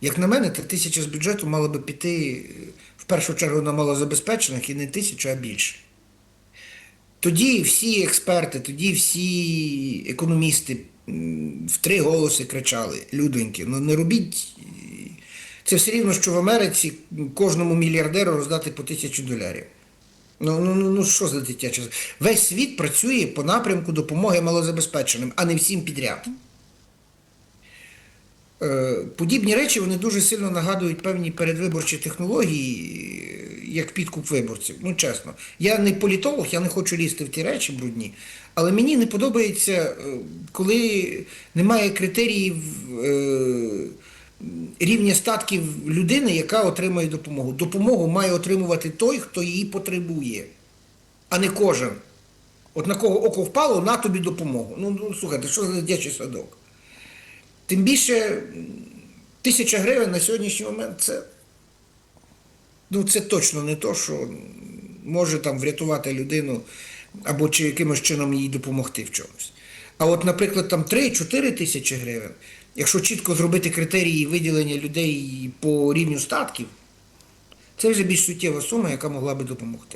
Як на мене, то тисяча з бюджету мала би піти е, в першу чергу на малозабезпечених і не тисячу, а більше. Тоді всі експерти, тоді всі економісти в три голоси кричали: людоньки, ну не робіть. е, Це все рівно, що в Америці кожному мільярдеру роздати по тисячу долярів. Ну, ну, ну, ну що за дитяче? Весь світ працює по напрямку допомоги малозабезпеченим, а не всім підряд. Е, Подібні речі вони дуже сильно нагадують певні передвиборчі технології, як підкуп виборців. Ну, чесно. Я не політолог, я не хочу лізти в ті речі брудні, але мені не подобається, е, коли немає критеріїв е, рівня статків людини, яка отримує допомогу. Допомогу має отримувати той, хто її потребує, а не кожен. От на кого око впало, на тобі допомогу. Ну, ну слухайте, що за дитячий садок? Тим більше тисяча гривень на сьогоднішній момент це, ну, це точно не то, що може там врятувати людину або чи якимось чином їй допомогти в чомусь. А от, наприклад, там 3-4 тисячі гривень, якщо чітко зробити критерії виділення людей по рівню статків, це вже більш суттєва сума, яка могла би допомогти.